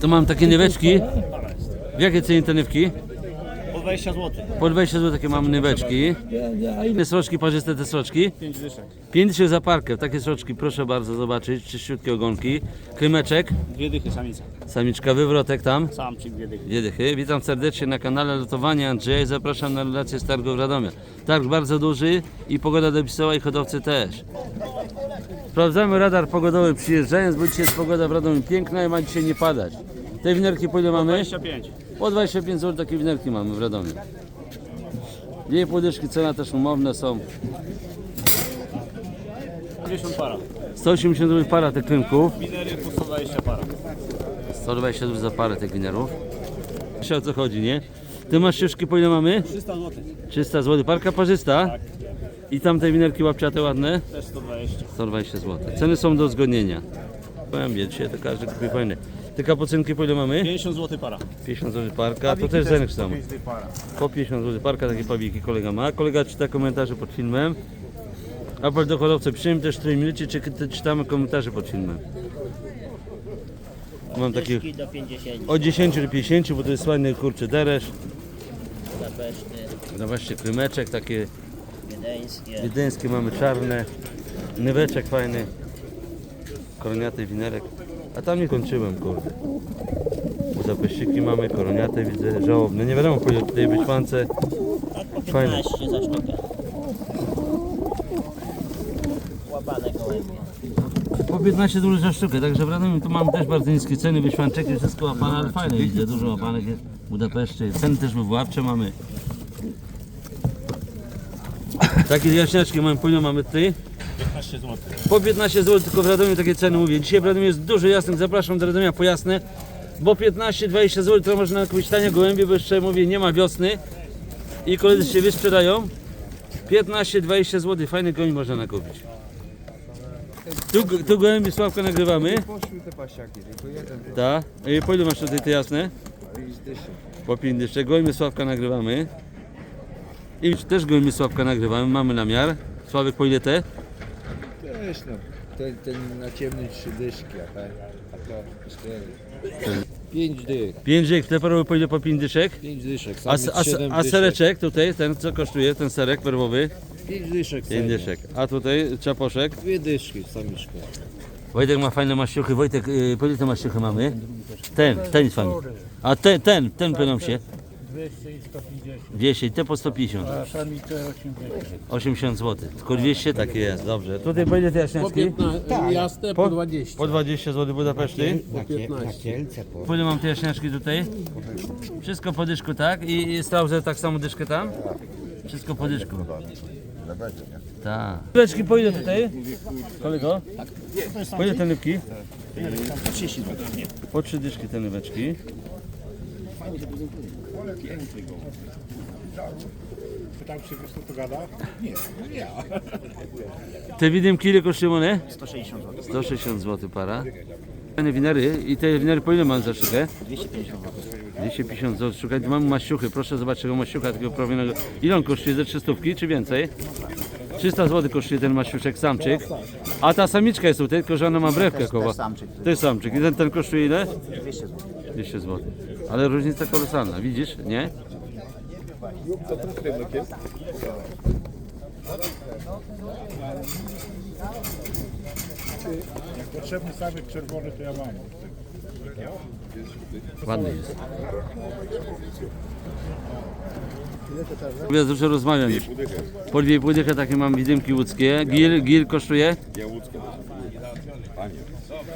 Tu mam takie nyweczki. W jakie cenie te nywki? Po 20 zł. Po 20 zł takie mam nyweczki. Te sroczki parzyste, te sroczki? 5 dyszek. 5 dyszek za parkę. Takie sroczki proszę bardzo zobaczyć. Czyściutkie ogonki. Krymeczek, Dwie dychy samica. samiczka, wywrotek tam. Samczyk dwie dychy. Dwie dychy. Witam serdecznie na kanale Lotowania Andrzeja i zapraszam na relację z targu w Radomia. Targ bardzo duży i pogoda dopisała i hodowcy też. Sprawdzamy radar pogodowy przyjeżdżając, bo dzisiaj jest pogoda w Radomiu piękna i ma dzisiaj nie padać. Te winerki po ile mamy? 25. Po 25 zł takie winerki mamy w Radomiu. Dwie podyszki, cena też umowne są. 50 para. 180 zł para tych krymków. Minery po 120 para. 120 zł za parę tych winerów. Wiesz o co chodzi, nie? Ty masz szyszki po ile mamy? 300 zł. 300 zł, parka parzysta. Tak. I tamte winerki łapciate ładne? Też 120. 120 zł. Ceny są do uzgodnienia. Powiem dzisiaj to każdy kupi fajny. Te kapucynki po ile mamy? 50 zł para. 50 zł parka, to też zenek samo. para. Po 50 zł parka takie pawiki kolega ma. Kolega czyta komentarze pod filmem. Apel do hodowcy, piszemy też w której minucie, czy czy czytamy komentarze pod filmem. Mam takie Dyszki do 50 od 10 do 50, bo to jest ładny kurczy deresz. zapeszny, No właśnie krymeczek takie wiedeńskie, wiedeńskie mamy czarne. Nyweczek fajny. Koroniaty winerek. A tam nie kończyłem kurde. Budapeszczyki mamy, koroniate widzę, żałobne. Nie wiadomo po ile tutaj być pance. tak po Fajne. 15 za sztukę. Łapane gołębie. Po 15 zł za sztukę, także w Radomiu tu mam też bardzo niskie ceny, wyświanczeki, wszystko łapane, ale fajne widzę, dużo łapanek jest w Budapeszcie. Ceny też wywoławcze mamy. Takie jaśniaczki mamy, później mamy tutaj. 15 zł. Po 15 zł tylko w Radomiu takie ceny mówię. Dzisiaj w Radomiu jest dużo jasnych, zapraszam do Radomia po jasne. Bo 15-20 zł to można kupić tanie gołębie, bo jeszcze mówię nie ma wiosny. I koledzy się wysprzedają. 15-20 zł, fajny gołębi można nakupić. Tu, tu gołębi Sławka nagrywamy. Poszły te pasiaki, tylko jeden Tak. I po ile masz tutaj te jasne? pięć. Po 5 jeszcze. Gołębie Sławka nagrywamy. I też gołębie Sławka nagrywamy, mamy namiar. Sławek po ile te? Wiesz no, ten, ten na ciemny trzy dyszki, a ten, a to cztery. Pięć dych, 5 dyszek, te perły po ile po 5 dyszek? pięć dyszek, A, samiec a, siedem a dyszek. sereczek tutaj, ten co kosztuje, ten serek perłowy? Pięć dyszek, 5 samiec. dyszek. A tutaj czaposzek. Dwie dyszki, samiczka. Wojtek ma fajne maściuchy. Wojtek, yy, po ile te maściuchy mamy? Ten, ten jest fajny. A ten, ten, ten pyną się. 200 i 150, 200 i te po 150. a samice 80. 80 zł. Tylko 200 takie jest, dobrze. Tutaj po ile te jaśniaczki? Tak, jasne po 20. Po 20 zł Budapeszty. Po 15. Po ile mam te jaśniaczki tutaj? Wszystko po dyszku, tak? I, i strauzer tak samo dyszkę tam? Wszystko po dyszku. Tak. Po ile tutaj? Kolego? Po ile te nywki? 30 zł. Po trzy dyszki te nyweczki. Pytam się, wiesz co to gada? Nie, no ja. Te widymki ile kosztują one? 160 zł. 160 zł para. Fajne winery i te winery po ile mam za sztukę? 250 zł. 250 zł. Szukaj, tu mamy maściuchy. Proszę zobaczyć tego maściucha takiego prawionego. Ile on kosztuje? Ze 300 czy więcej? 300 zł kosztuje ten maściuszek, samczyk. A ta samiczka jest tutaj, tylko że ona ma brewkę koło. samczyk. To jest samczyk. I ten, ten kosztuje ile? 200 zł. 200 zł. Ale różnica kolosalna, widzisz, nie? Jak potrzebny samych czerwony, to ja mam. Ładny jest. Ja dużo rozmawiam już. Po dwie płydychy takie mam widymki łódzkie. Gil, gil kosztuje?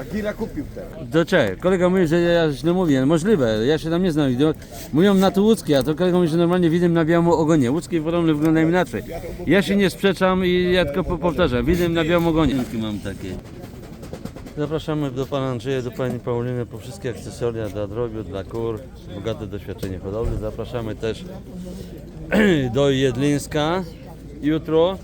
A Gira kupił teraz. Do czego? Kolega mówi, że ja źle mówię. Możliwe, ja się tam nie znam. Widzę- Mówią na to łódzkie, a to kolega mówi, że normalnie widym na białym ogonie. Łódzkie podobne wyglądają inaczej. Ja się nie sprzeczam i ja tylko po- powtarzam. Widym na białym ogonie. Mam takie. Zapraszamy do pana Andrzeja, do pani Pauliny po wszystkie akcesoria dla drobiu, dla kur, bogate doświadczenie hodowli. Zapraszamy też do Jedlińska jutro.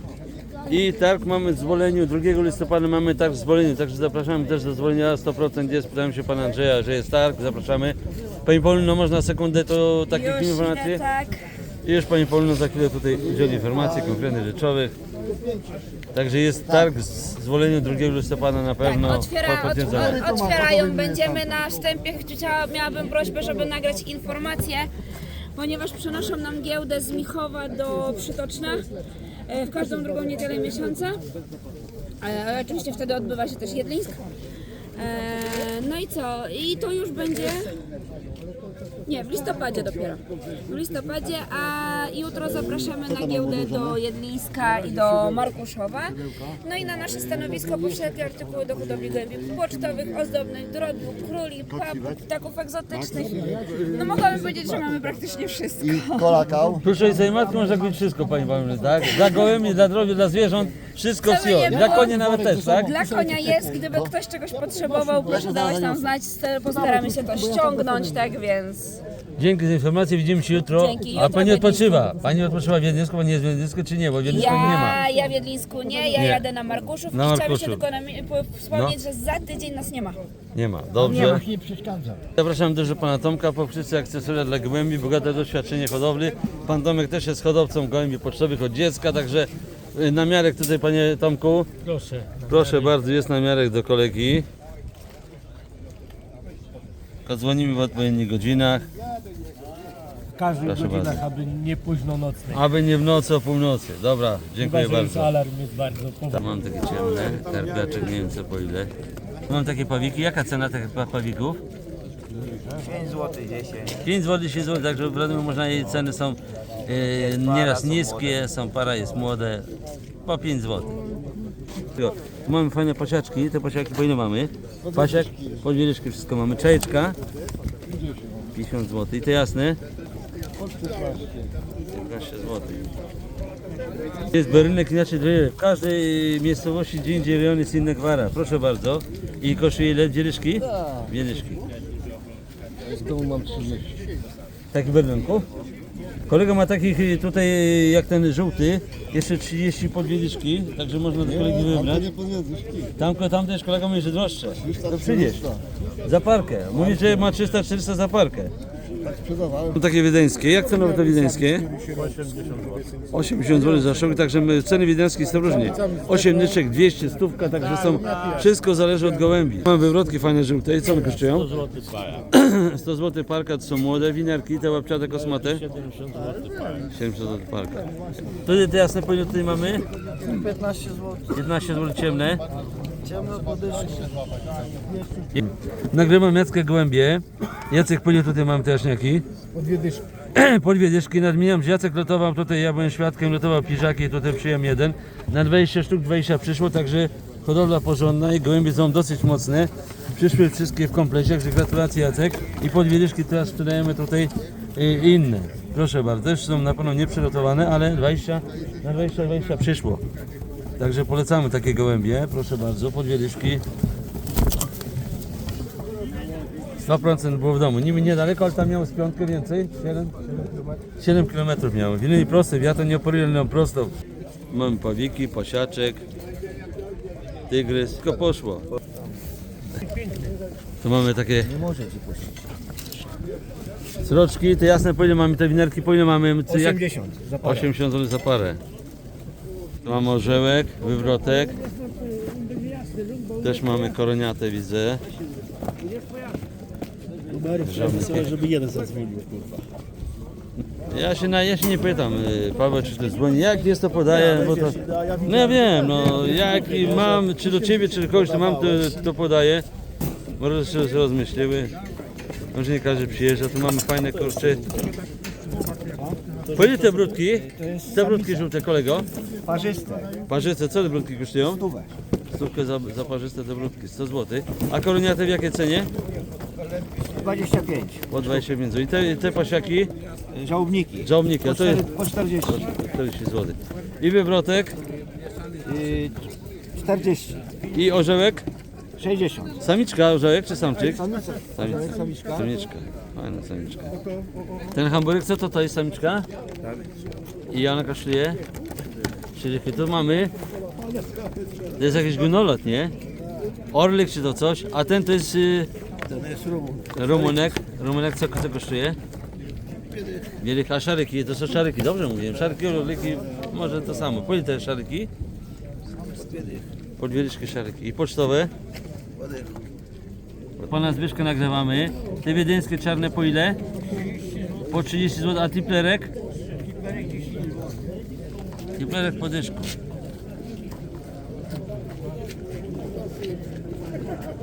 I targ mamy w Zwoleniu, 2 listopada mamy targ w Zwoleniu, także zapraszamy też do Zwolenia 100% jest. Pytałem się pana Andrzeja, że jest targ, zapraszamy. Pani Paulino, można sekundę to takich Już informacji? idę, tak. I już Pani Paulino za chwilę tutaj udzieli informacji konkretnych rzeczowych. Także jest targ z zwoleniem 2 listopada na pewno Tak, otwiera, po- potwierdzone. od, otwierają. Będziemy na wstępie, chciała, miałabym prośbę, żeby nagrać informacje, ponieważ przenoszą nam giełdę z Michowa do Przytoczna e, w każdą drugą niedzielę miesiąca. E, Oczywiście wtedy odbywa się też Jedlińsk. E, No i co? I to już będzie. Nie, w listopadzie dopiero. W listopadzie, a jutro zapraszamy na giełdę do Jedlińska i do Markuszowa. No i na nasze stanowisko po wszelkie artykuły do hodowli gołębi pocztowych, ozdobnych, drobiu, króli, papug, ptaków egzotycznych. No mogłabym powiedzieć, że mamy praktycznie wszystko. Kolakał. Proszę i sobie matką można kupić wszystko, Pani Paweł, tak? Dla gołębi, dla drobiu, dla zwierząt, wszystko nie I dla konia nawet też, tak? Dla konia jest, gdyby ktoś czegoś potrzebował, proszę dawać nam znać, postaramy się to ściągnąć, tak więc... Dzięki za informację, widzimy się jutro. Dzięki, A jutro Pani w odpoczywa? Pani odpoczywa w Wiedniusku, Pani jest w Wiedniusku czy nie? Bo w Wiedniusku nie ma. Ja, ja w Jedlińsku nie, ja Nie. jadę na Markuszów Na i Markuszów. jeszcze tylko na, po- wspomnieć, że za tydzień nas nie ma. Nie ma, dobrze. Nie przeszkadza. Zapraszam też do Pana Tomka, pokrzywce akcesoria dla gołębi, bogate doświadczenie hodowli. Pan Tomek też jest hodowcą gołębi pocztowych od dziecka, także y, namiarek tutaj Panie Tomku. Proszę. Proszę bardzo, jest namiarek do kolegi. Dzwonimy w odpowiednich godzinach, W każdych Proszę godzinach, bardzo. aby nie późno nocnej. aby nie w nocy o północy. Dobra, dziękuję Chyba, że już bardzo. alarm jest bardzo Tam mam takie ciemne, karpiaczek, nie wiem co po ile. Mam takie pawiki, jaka cena tych pa- pawików? 5 zł, 10. 5 zł, 10 zł, także w Radomiu można jej ceny są e, nieraz niskie, są para jest młode, po 5 zł. Tu Mamy fajne pasiaczki, te pasiaki po ile mamy? Pasiak, podwieliczki wszystko mamy, czajeczka 50 zł i te jasne? 15 zł. Jest berynek inaczej w każdej miejscowości gdzie indziej rejon jest inna gwara, proszę bardzo. I kosztuje ile wieliczki? Wieliczki. Z domu mam 30. Taki berlinków. Kolega ma takich y, tutaj y, jak ten żółty, jeszcze 30 podwieliczki, także można do kolegi wybrać. Tam, tam też kolega mówi, że droższe. To przyjdziesz. Za parkę. Mówi, że ma 300-400 za parkę. Są takie wiedeńskie. Jak cenowe to wiedeńskie? 80 zł za sztuk, także my- ceny wiedeńskie są różnie. 8 nyczek, 200, stówka, także są, wszystko zależy od gołębi. Mamy wywrotki fajne żółte i co one kosztują? 100 zł parka to są młode winerki, te łapciate kosmate. 70 zł parka. To te jasne po ile tutaj mamy? 15 zł. 15 zł ciemne. Nagrywam Jackę Gołębie. Jacek, ile tutaj mam te jaśniaki? Po dwie dyszki. po dwie dyszki. Nadmieniam, że Jacek lotował tutaj, ja byłem świadkiem, lotował piżaki i tutaj przyjąłem jeden. Na 20 sztuk 20 przyszło, także hodowla porządna i gołębie są dosyć mocne. Przyszły wszystkie w komplecie, także gratulacje Jacek. I po dwie dyszki teraz sprzedajemy tutaj y, inne. Proszę bardzo, też są na pewno nieprzygotowane, ale 20 na 20 20 przyszło. Także polecamy takie gołębie, proszę bardzo, po dwie dyszki. 100% było w domu. Niby niedaleko, ale tam miało z piątkę więcej. 7, 7 km miało. W linii prostej, ja to nie operuję linią prostą. Mamy pawiki, pasiaczek, tygrys, wszystko poszło. Tu mamy takie Nie może ci puścić. sroczki, te jasne po ile mamy te winerki, po ile mamy? Ty jak- 80 za parę. 80 zł za parę. Tu mamy orzełek, wywrotek. Też mamy koroniate widzę. żeby jeden zadzwonił, kurwa. Ja się, na, ja się nie pytam, y, Paweł, czy to dzwoni. Jak jest to podaję, bo to... No ja wiem, no jak mam, czy do ciebie, czy do kogoś to mam, to, to podaję. Może się rozmyśliły. Może nie każdy przyjeżdża, tu mamy fajne kurcze. Po ile te brudki? Te brudki żółte, kolego? Parzyste. Parzyste, co te brudki kosztują? Stówę. Stówkę za, za parzyste te brudki, 100 zł. A koroniate w jakiej cenie? 25. Po 20 między. I te, te pasiaki, Żałobniki. żołniki, a to jest Po 40. 40 zł. I wywrotek, Yy, 40. i orzełek. 60. Samiczka, orzełek czy samczyk? Samica. Samiczka. Samiczka. Samiczka. Fajna samiczka. Ten hamburek, co to to jest samiczka? I ona kosztuje? 30. Tu mamy. To jest jakiś gunolot, nie? Orlik czy to coś? A ten to jest y, To jest rumun. rumunek. Rumunek co, co kosztuje? Wielka, a szaryki, to są szaryki, dobrze mówiłem. Szarki, orliki, może to samo. Po ile te szaryki? Po dwie dyszki szarki. I pocztowe? Pana Zbyszka nagrzewamy. Te wiedeńskie czarne po ile? Po 30 zł. A tiplerek? Tiplerek po dyszku.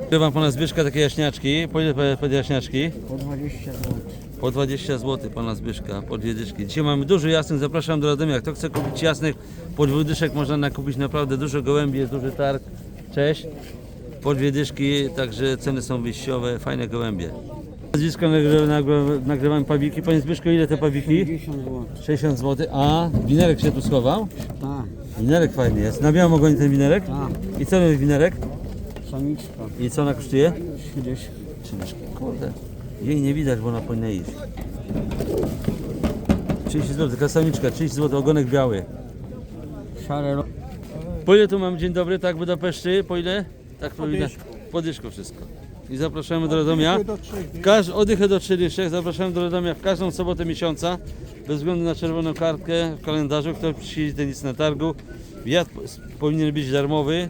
Nagrywam pana Zbyszka takie jaśniaczki. Po ile po- po jaśniaczki? Po 20 zł. Po 20 zł pana Zbyszka, po dwie dyszki. Dzisiaj mamy dużo jasnych, zapraszam do Radomia. Kto chce kupić jasnych, po dwóch dyszek można nakupić naprawdę dużo gołębi, jest duży targ. Cześć. Po dwie dyszki, także ceny są wyjściowe, fajne gołębie. Nazwisko nagry- nagry- nagrywamy pawiki. Panie Zbyszko, ile te pawiki? 50 zł. 60 zł. A winerek się tu schował? Tak, Winerek fajny jest. Na białym ogonie ten winerek? tak. I co jest winerek? Samiczka. I co ona kosztuje? 30. Trzy dyszki. Kurde. Jej nie widać, bo ona powinna iść. 30 zł, taka samiczka, 30 zł, ogonek biały. Szare ro... Po ile tu mam dzień dobry, tak Budapeszty? Po ile? Tak po ile? Po dyszku wszystko. I zapraszamy do Radomia. Każ, odychę do 3 dyszek. Zapraszamy do Radomia w każdą sobotę miesiąca. Bez względu na czerwoną kartkę w kalendarzu. Kto przyjdzie ten nic na targu. Wjazd powinien być darmowy,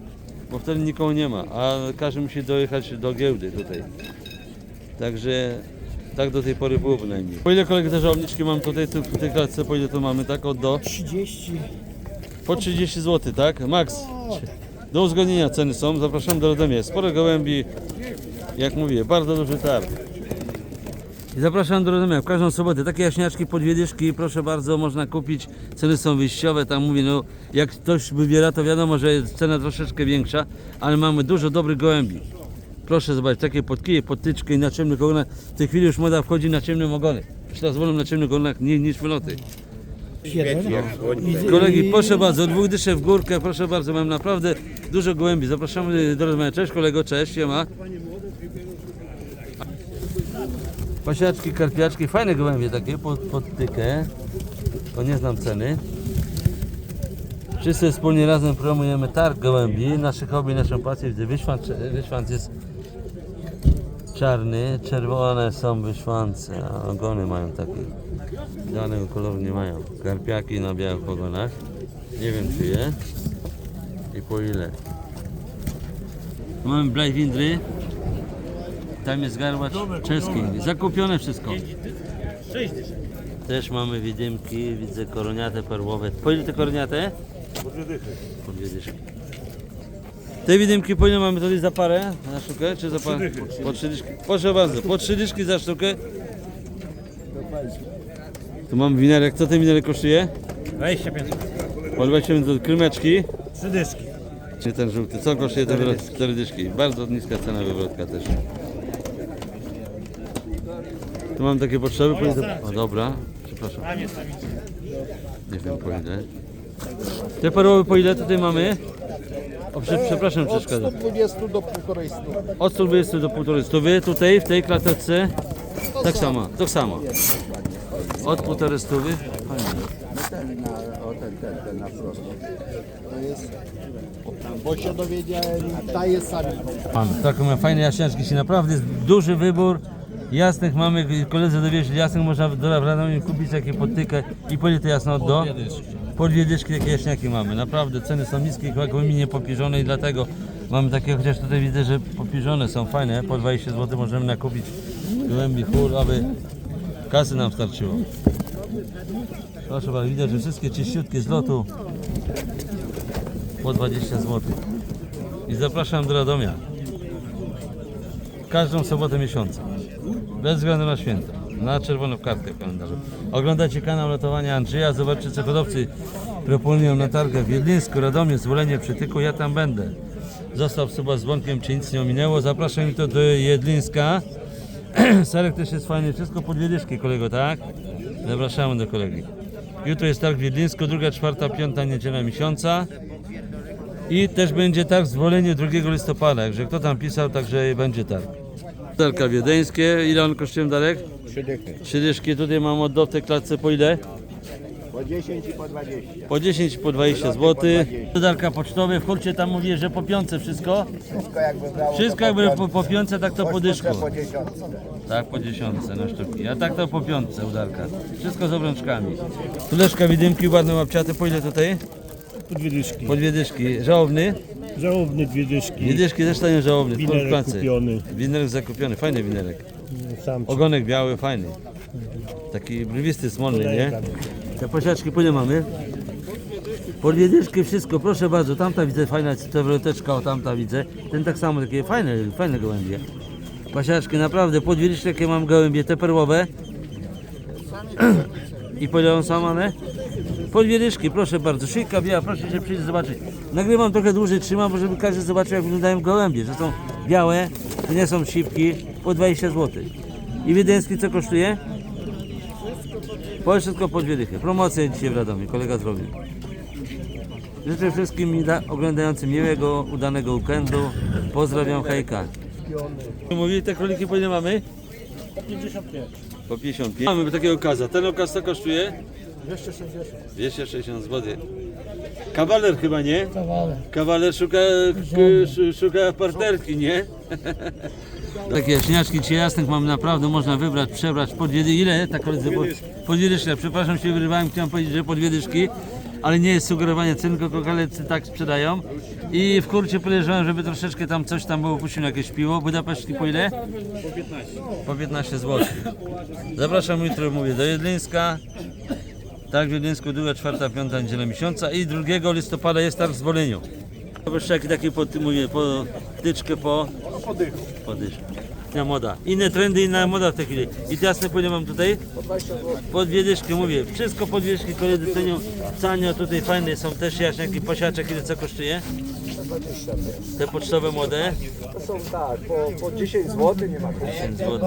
bo wtedy nikogo nie ma. A każdy musi dojechać do giełdy tutaj. Także tak do tej pory było bynajmniej. Po ile kolegi te żołniczki mam tutaj tu, w tej klatce? Po ile tu mamy? Tak od do? 30. Po 30 zł, tak? Max. Do uzgodnienia ceny są. Zapraszam do Radomia. Sporo gołębi. Jak mówię, bardzo duży targ. Zapraszam do Radomia w każdą sobotę. Takie jaśniaczki po dwie dyszki, proszę bardzo, można kupić. Ceny są wyjściowe. Tam mówię, no jak ktoś wybiera, to wiadomo, że jest cena troszeczkę większa, ale mamy dużo dobrych gołębi. Proszę zobaczyć, takie podkije, podtyczki na ciemnych ogonach. W tej chwili już moda wchodzi na ciemnym ogonie. Już teraz wolą na ciemnych ogonach ni- niż wyloty. 7. Kolegi, proszę bardzo, dwóch dyszek w górkę, proszę bardzo, mam naprawdę dużo gołębi. Zapraszamy do rozmowy. Cześć kolego, cześć, siema. Pasiaczki, karpiaczki, fajne gołębie takie pod, pod tykę. To nie znam ceny. Wszyscy wspólnie razem promujemy targ gołębi, nasze hobby, naszą pasję. Widzę, wyszwanc, wyszwanc jest czarny, czerwone są wyszwance, a ogony mają takie. Danego koloru nie mają. Karpiaki na białych ogonach. Nie wiem czy je i po ile. Mamy blajwindry. Tam jest garbacz czeski. Zakupione wszystko. Też mamy widymki, widzę koroniate perłowe. Po ile te koroniate? Po dwie dychy. Te widymki po ile mamy tutaj za parę? Na sztukę czy za parę? Po trzy dyszki. Proszę bardzo, po trzy dyszki za sztukę. Tu mam winerek. Co ten winerek kosztuje? 25 Po 20 do krymeczki. Trzy dyszki. Czy ten żółty? Co kosztuje ten wywrot? Cztery dyszki. Bardzo niska cena wywrotka też. Tu mam takie potrzeby. Po ile O dobra, przepraszam. Nie wiem po ile. Te perłowe po ile tutaj mamy? O, prze, przepraszam, przeszkadza. 120 do półtorej stu. Od 120 do 1,5 stówy. Tutaj w tej klatce tak samo, tak samo. Od 1,5 stówy. Ten na, o ten, ten, ten na wprost. To jest... Bo się dowiedziałem, ta jest sami. Mam taką fajne jaśniaczki, się naprawdę jest duży wybór. Jasnych mamy, koledzy dowieźli jasnych, można do Radomiu kupić takie podtykę i po ile to jasno do? Po dwie dyszki jaśniaki mamy, naprawdę ceny są niskie, gołębi nie popiżone i dlatego mamy takie, chociaż tutaj widzę, że popiżone są fajne, po 20 zł możemy nakupić gołębi chór, aby kasy nam starczyło. Proszę bardzo, widać, że wszystkie czyściutkie z lotu po 20 zł. I zapraszam do Radomia każdą sobotę miesiąca. Bez względu na święta. Na czerwoną kartkę w kalendarzu. Oglądacie kanał Lotowania Andrzeja. Zobaczcie co hodowcy proponują na targach w Jedlińsku, Radomie, Zwolenie, Przytyku. Ja tam będę. Zostaw suba z dzwonkiem, czy nic nie ominęło. Zapraszam jutro do Jedlińska. Sarek też jest fajny. Wszystko po dwie dyszki, kolego, tak? Zapraszamy do kolegi. Jutro jest targ w Jedlińsku, druga, czwarta, piąta niedziela miesiąca. I też będzie targ zwolenie 2 listopada, także kto tam pisał, także będzie targ. Darka wiedeńskie, ile on kosztuje Darek? Trzy dychy. Trzy dyszki, tutaj mam oddał w tej klatce po ile? Po 10 i po 20. Po 10 i po 20 zł. Darka pocztowe, w kurcie tam mówię, że po piące wszystko. Wszystko jakby brało. Wszystko jakby po, po piące, tak to po dyszku. Po 10. Tak, po dziesiątce na sztuki. A tak to po piątce udarka. Wszystko z obrączkami. Tuleszka widymki, ładne łapciate, po ile tutaj? Po dwie dyszki. Po dwie dyszki. Żałobny? Żałobny dwie dyszki. Dwie dyszki też stają żałobny. w Winerek kupiony. Winerek zakupiony, fajny winerek. Sam Ogonek biały, fajny. Taki brwisty, smolny, nie? Te posiaczki po ile mamy? Po dwie dyszki wszystko, proszę bardzo. Tamta widzę fajna cewroteczka, o tamta widzę. Ten tak samo, takie fajne, fajne gołębie. Pasiaczki, naprawdę, po dwie dyszki jakie mam gołębie, te perłowe. I po ile one są one? Po dwie dyszki, proszę bardzo. Szyjka biała, proszę się przyjść zobaczyć. Nagrywam trochę dłużej, trzymam, bo żeby każdy zobaczył jak wyglądają gołębie. Że są białe, to nie są sipki, po 20 zł. I wiedeński co kosztuje? Po wszystko po dwie dychy. Promocja dzisiaj w Radomiu, kolega zrobił. Życzę wszystkim da- oglądającym miłego, udanego weekendu. Pozdrawiam, hejka. Mówili te króliki po ile mamy? Po 55. Po 55. Mamy takiego okaza. Ten okaz co kosztuje? 260. 260 zł. Kawaler chyba nie? Kawaler. Kawaler szuka, szuka partnerki, nie? Takie jaśniaczki czy jasnych mam naprawdę, można wybrać, przebrać po dwie dyszki. Ile? Tak koledzy, po, po dwie dyszki. Przepraszam się wyrywałem, chciałem powiedzieć, że po dwie dyszki, ale nie jest sugerowanie cen, tylko koledzy tak sprzedają. I w kurcie podejrzewam, żeby troszeczkę tam coś tam było puścił jakieś piwo. Budapesztki po ile? Po 15. Po 15 zł. Zapraszam jutro, mówię, do Jedlińska. Tak, w Jedlińsku druga, czwarta, piąta niedziela miesiąca i 2 listopada jest targ w Zwoleniu. Wyszczaki takie po, mówię, po tyczkę po... Po dyszkę. Inna moda. Inne trendy, inna moda w tej chwili. I te jasne po ile mam tutaj? Po dwie dyszki, mówię. Wszystko po dwie dyszki, koledzy cenią. Canio tutaj fajne są też jaśniaki, posiaczek, ile co kosztuje? Te pocztowe młode? To są tak, po, po 10 zł nie ma 10 zł.